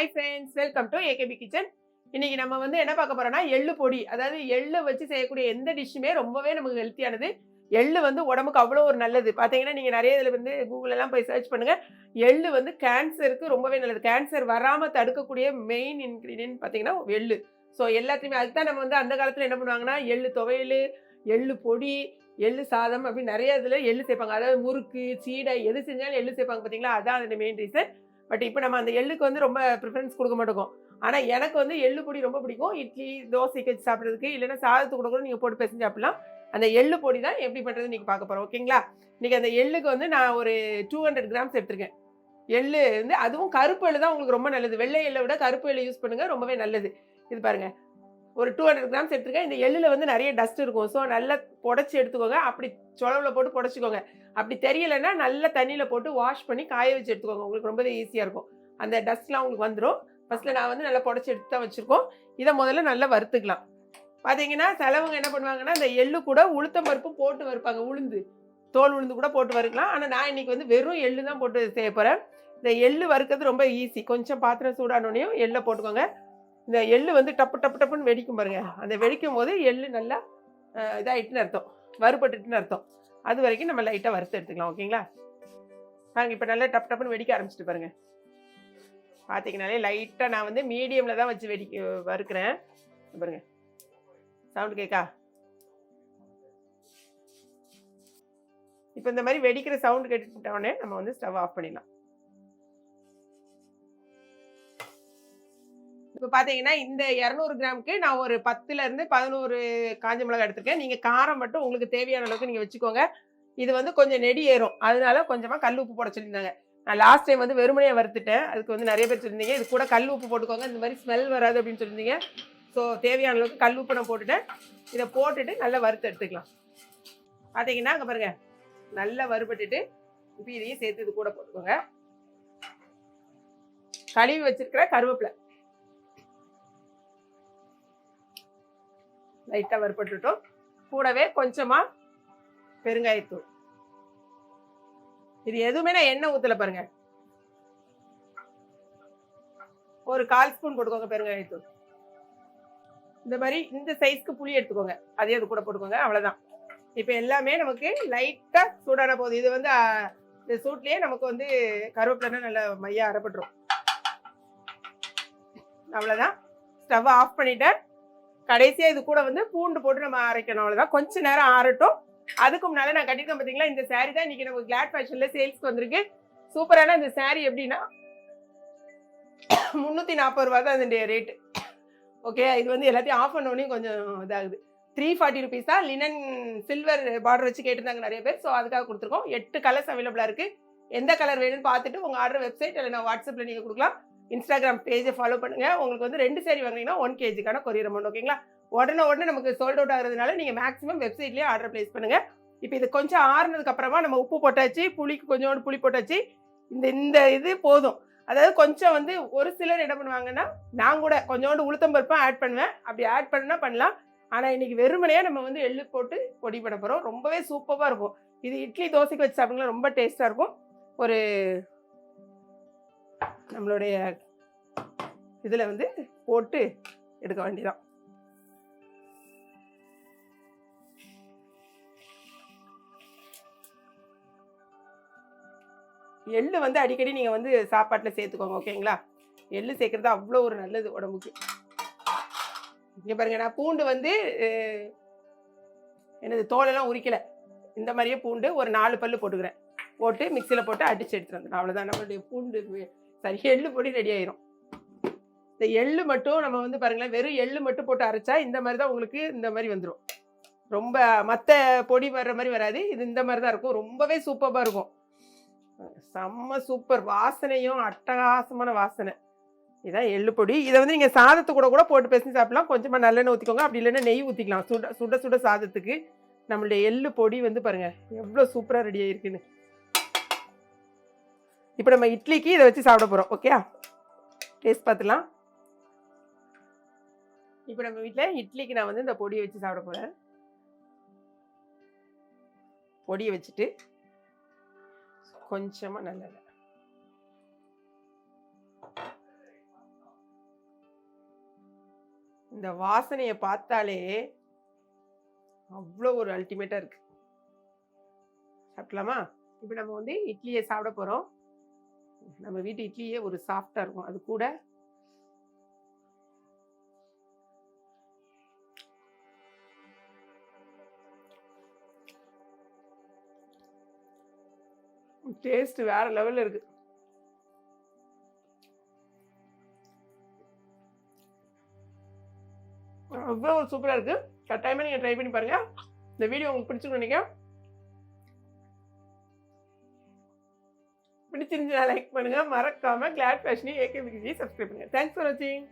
Hi friends welcome to A K P kitchen இன்னைக்கு நம்ம வந்து என்ன பார்க்க போறோம்னா எள்ளு பொடி. அதாவது எள்ளு வச்சு செய்யக்கூடிய எந்த டிஷ்ஷுமே ரொம்பவே நமக்கு ஹெல்த்தியானது எள்ளு வந்து உடம்புக்கு அவ்வளோ ஒரு நல்லது. பார்த்தீங்கன்னா நீங்கள் நிறைய இதில் வந்து Google எல்லாம் போய் சர்ச் பண்ணுங்கள் எள்ளு வந்து கேன்சருக்கு ரொம்பவே நல்லது. கேன்சர் வராமல் தடுக்கக்கூடிய மெயின் இன்க்ரீடியன்ட் பார்த்தீங்கன்னா எள்ளு. ஸோ எல்லாத்தையுமே அதுதான் நம்ம வந்து அந்த காலத்தில் என்ன பண்ணுவாங்கன்னா எள்ளு துவையல் எள்ளு பொடி எள்ளு சாதம் அப்படின்னு நிறைய இதில் எள்ளு சேர்ப்பாங்க. அதாவது முறுக்கு சீடை எது செஞ்சாலும் எள்ளு சேர்ப்பாங்க பார்த்தீங்களா அதான் அதோட மெயின் ரீசன் பட் இப்போ நம்ம அந்த எள்ளுக்கு வந்து ரொம்ப ப்ரிஃபரன்ஸ் கொடுக்க மாட்டோம். ஆனால் எனக்கு வந்து எள்ளு பொடி ரொம்ப பிடிக்கும். இட்லி தோசைக்கு வச்சு சாப்பிட்றதுக்கு இல்லைன்னா சாதத்து கூட கூட நீங்கள் போட்டு பேசி சாப்பிடலாம். அந்த எள்ளு பொடி தான் எப்படி பண்ணுறது நீங்கள் பார்க்க போகிறோம் ஓகேங்களா? இன்றைக்கி அந்த எள்ளுக்கு வந்து நான் ஒரு டூ ஹண்ட்ரட் கிராம்ஸ் எடுத்திருக்கேன். எள்ளு வந்து அதுவும் கருப்பு எள்ளு தான் உங்களுக்கு ரொம்ப நல்லது. வெள்ளை எள்ளை விட கருப்பு எள்ளு யூஸ் பண்ணுங்கள் ரொம்பவே நல்லது. இது பாருங்கள் ஒரு டூ ஹண்ட்ரட் கிராம்ஸ் எடுத்துருக்கேன். இந்த எள்ளில் வந்து நிறைய டஸ்ட் இருக்கும். ஸோ நல்லா புடச்சி எடுத்துக்கோங்க. அப்படி சுழவில் போட்டு புடச்சிக்கோங்க. அப்படி தெரியலைன்னா நல்ல தண்ணியில் போட்டு வாஷ் பண்ணி காய வச்சு எடுத்துக்கோங்க. உங்களுக்கு ரொம்பவே ஈஸியாக இருக்கும். அந்த டஸ்ட்லாம் உங்களுக்கு வந்துடும் ஃபஸ்ட்டில் நான் வந்து நல்லா புடச்சி எடுத்து தான் வச்சுருக்கோம். இதை முதல்ல நல்லா வறுத்துக்கலாம். பார்த்தீங்கன்னா சிலவங்க என்ன பண்ணுவாங்கன்னா இந்த எள்ளு கூட உளுத்தம் பருப்பு போட்டு வறுப்பாங்க. உளுந்து. தோல் உளுந்து கூட போட்டு வறுக்கலாம். ஆனால் நான் இன்னைக்கு வந்து வெறும் எள்ளு தான் போட்டு செய்ய போகிறேன் இந்த எள்ளு வறுக்கிறது ரொம்ப ஈஸி கொஞ்சம் பாத்திரம் சூடானோடனையும் எள்ளை போட்டுக்கோங்க. இந்த எள்ளு வந்து டப்பு டப்பு டப்புன்னு வெடிக்கும் பாருங்க. அந்த வெடிக்கும் போது எள்ளு நல்லா இதாகிட்டுன்னு அர்த்தம். வறுபட்டுட்டுன்னு அர்த்தம். அது வரைக்கும் நம்ம லைட்டாக வறுத்து எடுத்துக்கலாம் ஓகேங்களா? பாருங்க இப்போ நல்லா டப்பு டப்புன்னு வெடிக்க ஆரம்பிச்சிட்டு பாருங்க. பார்த்தீங்கனாலே லைட்டாக நான் வந்து மீடியமில் தான் வச்சு வெடிக்க வறுக்கிறேன். பாருங்க. சவுண்டு கேட்கா இப்போ இந்த மாதிரி வெடிக்கிற சவுண்டு கேட்டுட்டோடனே நம்ம வந்து ஸ்டவ் ஆஃப் பண்ணிடலாம். இப்போ பார்த்தீங்கன்னா இந்த இரநூறு கிராமுக்கு நான் ஒரு பத்துல இருந்து பதினோரு காஞ்ச மிளகாய் எடுத்திருக்கேன். நீங்கள் காரம் மட்டும் உங்களுக்கு தேவையான அளவுக்கு நீங்கள் வச்சுக்கோங்க. இது வந்து கொஞ்சம் நெடி ஏறும். அதனால கொஞ்சமாக கல் உப்பு போட சொல்லியிருந்தாங்க. நான் லாஸ்ட் டைம் வந்து வெறுமனையாக வறுத்துட்டேன். அதுக்கு வந்து நிறைய பேர் சொல்லியிருந்தீங்க இது கூட கல் உப்பு போட்டுக்கோங்க. இந்த மாதிரி ஸ்மெல் வராது அப்படின்னு சொல்லியிருந்தீங்க. ஸோ தேவையான அளவுக்கு கல் உப்பு நான் போட்டுட்டேன். இதை போட்டுட்டு நல்லா வறுத்து எடுத்துக்கலாம். பார்த்தீங்கன்னா அங்கே பாருங்க. நல்லா வறுபட்டுட்டு இப்போ இதையும் சேர்த்து இது கூட போட்டுக்கோங்க. கழுவி வச்சிருக்கிற கருவேப்பிலை. லைட்டாக வறுபட்டுட்டோம். கூடவே கொஞ்சமாக பெருங்காயத்தூள். இது எதுவுமே நான் எண்ணெய் ஊற்றல பாருங்க. ஒரு கால் ஸ்பூன் போட்டுக்கோங்க பெருங்காயத்தூள். இந்த மாதிரி இந்த சைஸ்க்கு புளி எடுத்துக்கோங்க. அதே அது கூட போட்டுக்கோங்க அவ்வளோதான் இப்போ எல்லாமே நமக்கு லைட்டாக சூடான போகுது இது வந்து இந்த சூட்லேயே நமக்கு வந்து கருவேப்பிலைன்னா நல்லா மையா அறப்பட்டுரும் அவ்வளோதான் ஸ்டவ் ஆஃப் பண்ணிட்டேன். கடைசியாக இது கூட வந்து பூண்டு போட்டு நம்ம அரைக்கணும் அவ்வளோதான் கொஞ்ச நேரம் ஆறட்டும். அதுக்கு முன்னால நான் கட்டிருக்கேன் பார்த்தீங்களா இந்த saree தான் இன்னைக்கு நமக்கு கிளாட் ஃபேஷனில் சேல்ஸ்க்கு வந்திருக்கு. சூப்பரான இந்த saree எப்படின்னா முந்நூற்றி நாற்பது ரூபா தான் அதனுடைய ரேட்டு ஓகே இது வந்து எல்லாத்தையும் ஆஃப் பண்ணோடனே கொஞ்சம் இதாகுது. த்ரீ ஃபார்ட்டி ருபீஸ் தான் லினன் சில்வர் பார்டர் வச்சு கேட்டிருந்தாங்க நிறைய பேர். ஸோ அதுக்காக கொடுத்துருக்கோம். எட்டு கலர்ஸ் அவைலபிளாக இருக்குது எந்த கலர் வேணும்னு பார்த்துட்டு உங்கள் ஆர்டர் வெப்சைட் இல்லை நான் வாட்ஸ்அப்பில் நீங்கள் கொடுக்கலாம். இன்ஸ்டாகிராம் பேஜை ஃபாலோ பண்ணுங்கள் உங்களுக்கு வந்து ரெண்டு சேரீ வாங்கினீங்கன்னா ஒன் கேஜிக்கான கொரியர் அமௌண்ட் ஓகேங்களா உடனே உடனே நமக்கு சோல்ட் அவுட் ஆகிறதுனால நீங்கள் மேக்ஸிமம் வெப்சைட்லேயே ஆர்டர் ப்ளேஸ் பண்ணுங்கள் இப்போ இது கொஞ்சம் ஆறுனதுக்கு அப்புறமா நம்ம உப்பு போட்டாச்சு புளிக்கு கொஞ்சோண்டு புளி போட்டாச்சு. இந்த இந்த இது போதும். அதாவது கொஞ்சம் வந்து ஒரு சிலர் என்ன பண்ணுவாங்கன்னா நான் கூட கொஞ்சோண்டு உளுத்தம்பருப்பும் ஆட் பண்ணுவேன். அப்படி ஆட் பண்ணா பண்ணலாம். ஆனால் இன்னைக்கு வெறுமனையாக நம்ம வந்து எள்ளு போட்டு பொடி பண்ண போகிறோம் ரொம்பவே சூப்பராக இருக்கும். இது இட்லி தோசைக்கு வச்சு சாப்பிடுங்களா ரொம்ப டேஸ்ட்டாக இருக்கும். ஒரு நம்மளுடைய இதில் வந்து போட்டு எடுக்க வேண்டியதான் எள்ளு வந்து அடிக்கடி நீங்கள் வந்து சாப்பாட்டில் சேர்த்துக்கோங்க ஓகேங்களா? எள்ளு சேர்க்குறது அவ்வளோ ஒரு நல்லது உடம்புக்கு. இங்கே பாருங்க நான் பூண்டு வந்து எனது தோலெல்லாம் உரிக்கலை. இந்த மாதிரியே பூண்டு ஒரு நாலு பல்லு போட்டுக்கிறேன். போட்டு மிக்சியில் போட்டு அடித்து எடுத்துகிட்டு வந்துடும் அவ்வளோதான் நம்மளுடைய பூண்டு சரி எள்ளு பொடி ரெடி ஆயிரும். இந்த எள்ளு மட்டும் நம்ம வந்து பாருங்களேன் வெறும் எள்ளு மட்டும் போட்டு அரைச்சா இந்த மாதிரி தான் உங்களுக்கு இந்த மாதிரி வந்துடும் ரொம்ப மற்ற பொடி வர்ற மாதிரி வராது. இது இந்த மாதிரி தான் இருக்கும். ரொம்பவே சூப்பராக இருக்கும். செம்ம சூப்பர் வாசனையும் அட்டகாசமான வாசனை. இதான் எள்ளு பொடி. இதை வந்து நீங்கள் சாதத்து கூட கூட போட்டு பேசி சாப்பிடலாம். கொஞ்சமாக நல்லெண்ணெய் ஊற்றிக்கோங்க அப்படி இல்லைன்னா நெய் ஊற்றிக்கலாம் சுட சுட சுட சாதத்துக்கு. நம்மளுடைய எள்ளு பொடி வந்து பாருங்கள் எவ்வளோ சூப்பராக ரெடி ஆகிருக்குன்னு இப்போ நம்ம இட்லிக்கு இதை வச்சு சாப்பிட போகிறோம் ஓகே டேஸ்ட் பார்த்துலாம். இப்போ நம்ம வீட்டில் இட்லிக்கு நான் வந்து இந்த பொடியை வச்சு சாப்பிட போகிறேன் பொடியை வச்சுட்டு கொஞ்சமாக நல்லெண்ணெய். இந்த வாசனையை பார்த்தாலே அவ்வளோ ஒரு அல்டிமேட்டாக இருக்குது சாப்பிடலாமா? இப்போ நம்ம வந்து இட்லியை சாப்பிட போகிறோம் நம்ம வீட்டு இட்லியே ஒரு சாஃப்டாக இருக்கும். அது கூட டேஸ்ட் வேற லெவல்ல இருக்கு. அவ்வளோ சூப்பராக இருக்கு. கட்டாயமாக நீங்கள் ட்ரை பண்ணி பாருங்க. இந்த வீடியோ உங்களுக்கு பிடிச்சிருக்கும் நினைக்கிறேன். பிடிச்சிருந்துச்சுன்னா லைக் பண்ணுங்க. மறக்காம கிளாட் ஃபேஷனி ஏகே சப்ஸ்கிரைப் பண்ணுங்க. தேங்க்ஸ் ஃபார் வாட்சிங்